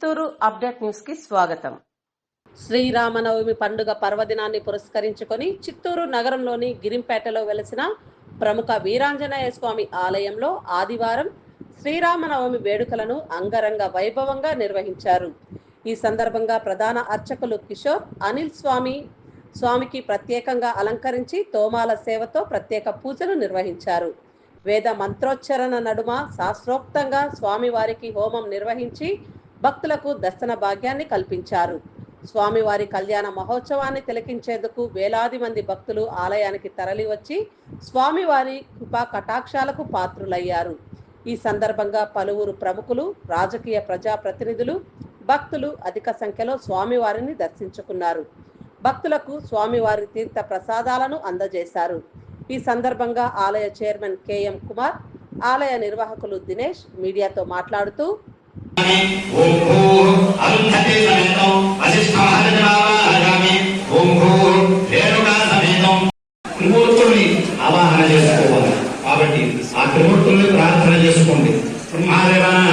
Chittoor update న్యూస్కి స్వాగతం. శ్రీరామనవమి పండుగ పర్వదినాన్ని పురస్కరించుకొని చిత్తూరు నగరంలోని గిరింపేటలో వెలసిన ప్రముఖ వీరాంజనేయ స్వామి ఆలయంలో ఆదివారం శ్రీరామనవమి వేడుకలను అంగరంగ వైభవంగా నిర్వహించారు. ఈ సందర్భంగా ప్రధాన అర్చకులు కిషోర్ అనిల్ స్వామి స్వామికి ప్రత్యేకంగా అలంకరించి తోమాల సేవతో ప్రత్యేక పూజలు నిర్వహించారు. వేద మంత్రోచ్చరణ నడుమ శాస్త్రోక్తంగా స్వామివారికి హోమం నిర్వహించి భక్తులకు దర్శన భాగ్యాన్ని కల్పించారు. స్వామివారి కళ్యాణ మహోత్సవాన్ని తిలకించేందుకు వేలాది మంది భక్తులు ఆలయానికి తరలివచ్చి స్వామివారి కృపా కటాక్షాలకు పాత్రులయ్యారు. ఈ సందర్భంగా పలువురు ప్రముఖులు రాజకీయ ప్రజాప్రతినిధులు భక్తులు అధిక సంఖ్యలో స్వామివారిని దర్శించుకున్నారు. భక్తులకు స్వామివారి తీర్థ ప్రసాదాలను అందజేశారు. ఈ సందర్భంగా ఆలయ చైర్మన్ కెఎం కుమార్ ఆలయ నిర్వాహకులు దినేష్ మీడియాతో మాట్లాడుతూ త్రిమూర్తుల్ని ఆవాహన చేసుకోవాలి. కాబట్టి ఆ త్రిమూర్తుల్ని ప్రార్థన చేసుకోండి. బ్రహ్మాదేవానాం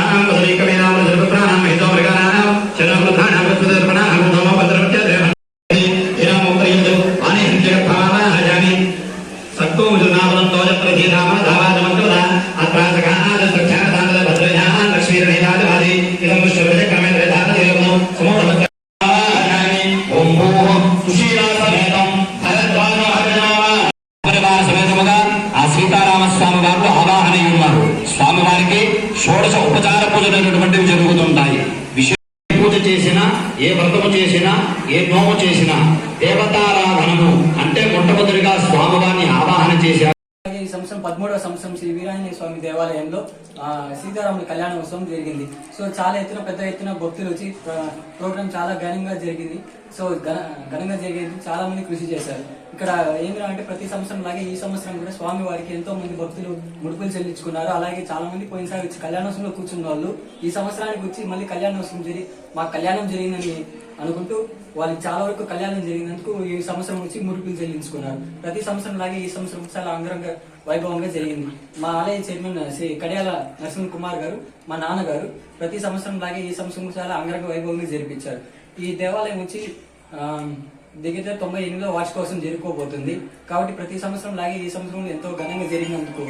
ఉపచార పూజలు అనేటువంటివి జరుగుతుంటాయి. విశేష పూజ చేసినా ఏ వ్రతము చేసినా ఏ నోము చేసినా దేవతారాధనము అంటే మొట్టమొదటిగా స్వామివారిని ఆవాహన చేశారు. సంవత్సరం పదమూడవ సంవత్సరం శ్రీ వీరాంజనేయ స్వామి దేవాలయంలో సీతారాముల కళ్యాణ ఉత్సవం జరిగింది. సో చాలా ఎత్తున పెద్ద ఎత్తున భక్తులు వచ్చి ప్రోగ్రాం చాలా ఘనంగా జరిగింది. సో ఘన ఘనంగా జరిగేది చాలా మంది కృషి చేశారు. ఇక్కడ ఏంద్రా అంటే ప్రతి సంవత్సరం లాగే ఈ సంవత్సరం కూడా స్వామి వారికి ఎంతో మంది భక్తులు ముడుపులు చెల్లించుకున్నారు. అలాగే చాలా మంది పోయినసారి వచ్చి కళ్యాణోత్సవంలో కూర్చున్న వాళ్ళు ఈ సంవత్సరానికి వచ్చి మళ్ళీ కళ్యాణోత్సవం జరిగి మా కళ్యాణం జరిగిందని అనుకుంటూ వాళ్ళకి చాలా వరకు కళ్యాణం జరిగినందుకు ఈ సంవత్సరం వచ్చి ముడుపులు చెల్లించుకున్నారు. ప్రతి సంవత్సరం లాగే ఈ సంవత్సరం చాలా అంగరంగ వైభవంగా జరిగింది. మా ఆలయ చైర్మన్ శ్రీ కడియాల నరసింహ కుమార్ గారు మా నాన్నగారు ప్రతి సంవత్సరం లాగే ఈ సంవత్సరం చాలా అంగరంగ వైభవంగా జరిపించారు. ఈ దేవాలయం వచ్చి ఆ, దగ్గర తొంభై ఎనిమిదో వార్షికోత్సవం జరుపుకోబోతుంది. కాబట్టి ప్రతి సంవత్సరం లాగే ఈ సంవత్సరం ఎంతో ఘనంగా జరిగినందుకు